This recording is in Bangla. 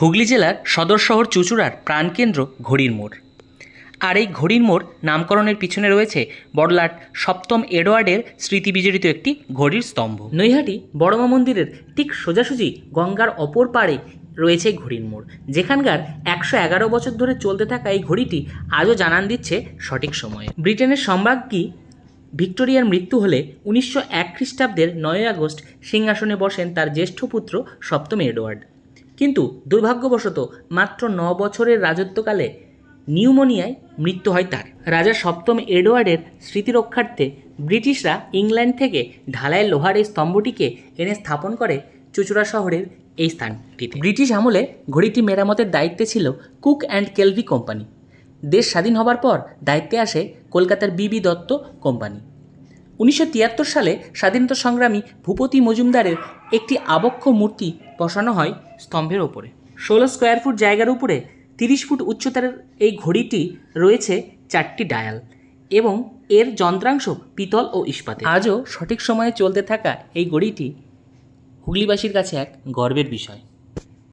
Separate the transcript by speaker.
Speaker 1: হুগলি জেলার সদর শহর চুঁচুড়ার প্রাণকেন্দ্র ঘড়ির মোড়। আর এই ঘড়ির মোড় নামকরণের পিছনে রয়েছে বড়লাট সপ্তম এডওয়ার্ডের স্মৃতি বিজড়িত একটি ঘড়ির স্তম্ভ। নৈহাটি বড়মা মন্দিরের ঠিক সোজাসুজি গঙ্গার অপর পাড়ে রয়েছে ঘড়ির মোড়। যেখানকার একশো এগারো বছর ধরে চলতে থাকা এই ঘড়িটি আজও জানান দিচ্ছে সঠিক সময়ে। ব্রিটেনের সম্রাজ্ঞী ভিক্টোরিয়ার মৃত্যু হলে উনিশশো এক খ্রিস্টাব্দের নয় আগস্ট সিংহাসনে বসেন তার জ্যেষ্ঠ পুত্র সপ্তম এডওয়ার্ড। কিন্তু দুর্ভাগ্যবশত মাত্র ন বছরের রাজত্বকালে নিউমোনিয়ায় মৃত্যু হয় তার। রাজা সপ্তম এডওয়ার্ডের স্মৃতি রক্ষার্থে ব্রিটিশরা ইংল্যান্ড থেকে ঢালাই লোহার এই স্তম্ভটিকে এনে স্থাপন করে চুচুড়া শহরের এই স্থানটিতে। ব্রিটিশ আমলে ঘড়িটি মেরামতের দায়িত্বে ছিল কুক অ্যান্ড কেলভি কোম্পানি। দেশ স্বাধীন হবার পর দায়িত্বে আসে কলকাতার বিবি দত্ত কোম্পানি। উনিশশো তিয়াত্তর সালে স্বাধীনতা সংগ্রামী ভূপতি মজুমদারের একটি আবক্ষ মূর্তি বসানো হয় স্তম্ভের ওপরে। ষোলো স্কোয়ার ফুট জায়গার উপরে তিরিশ ফুট উচ্চতার এই ঘড়িটি রয়েছে চারটি ডায়াল এবং এর যন্ত্রাংশ পিতল ও ইস্পাতে আজও সঠিক সময়ে চলতে থাকা এই ঘড়িটি হুগলিবাসীর কাছে এক গর্বের বিষয়।